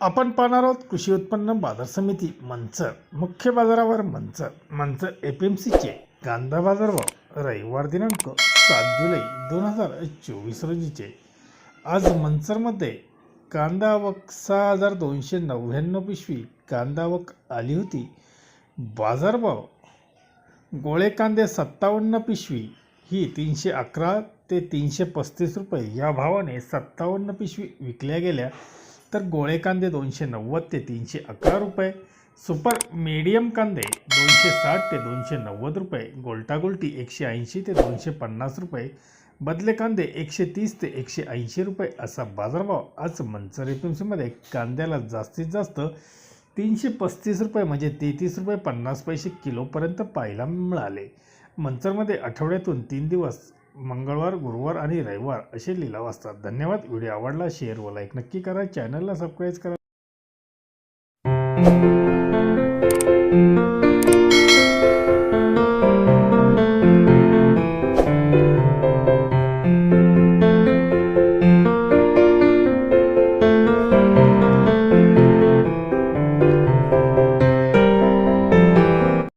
आपण पाहणार आहोत कृषी उत्पन्न बाजार समिती मंचर मुख्य बाजारावर Manchar Manchar A P M सीचे कांदा बाजारभाव रविवार दिनांक सात जुलै दोन हजार चोवीस रोजीचे. आज मंचरमध्ये कांदा आवक सहा हजार दोनशे नव्याण्णव पिशवी कांदा आवक आली होती. बाजारभाव गोळे कांदे सत्तावन्न पिशवी ही तीनशे अकरा ते तीनशे पस्तीस रुपये या भावाने सत्तावन्न पिशवी विकल्या गेल्या. तर गोळे कांदे दोनशे नव्वद ते तीनशे अकरा रुपये. सुपर मीडियम कांदे दोनशे साठ ते दोनशे नव्वद रुपये. गोल्टागोल्टी एकशे ऐंशी ते दोनशे पन्नास रुपये. बदले कांदे एकशे तीस ते एकशे ऐंशी रुपये. असा बाजारभाव आज मंचर एपीएमसीमध्ये कांद्याला जास्तीत जास्त तीनशे पस्तीस रुपये म्हणजे तेहतीस रुपये पन्नास पैसे किलोपर्यंत पाहायला मिळाले. मंचरमध्ये आठवड्यातून तीन दिवस मंगळवार गुरुवार आणि रविवार असे लिलाव असतात. धन्यवाद. व्हिडिओ आवडला शेअर व लाईक नक्की करा. चॅनलला सबस्क्राईब करा.